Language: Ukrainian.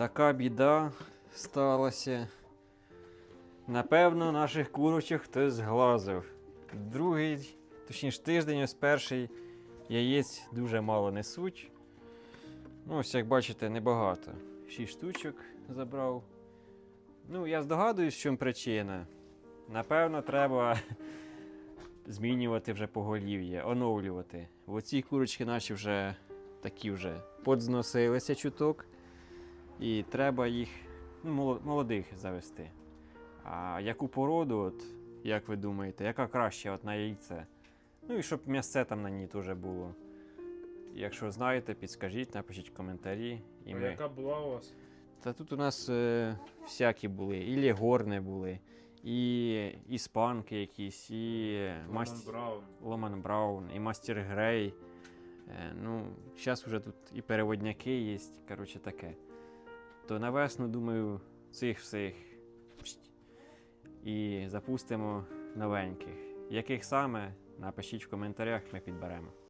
Така біда сталася. Напевно, наших курочок хтось зглазив. Другий, точніше тиждень, ось перший яєць дуже мало несуть. Ну, ось як бачите, небагато. Шість штучок забрав. Ну, я здогадуюсь, в чому причина. Напевно, треба змінювати вже поголів'я, оновлювати. Бо ці курочки наші вже такі вже подзносилися чуток. І треба їх ну, молодих завести. А яку породу, от, як ви думаєте, яка краще от на яйце? Ну і щоб м'ясце там на ній теж було. Якщо знаєте, підскажіть, напишіть коментарі. І А ми... яка була у вас? Та тут у нас е, всякі були, і легорни були, і іспанки якісь, і Браун. Ломан Браун, і Мастер Грей. Е, ну, зараз вже тут і переводняки є, коротше таке. То на весну, думаю, цих всіх і запустимо новеньких. Яких саме, напишіть в коментарях, ми підберемо.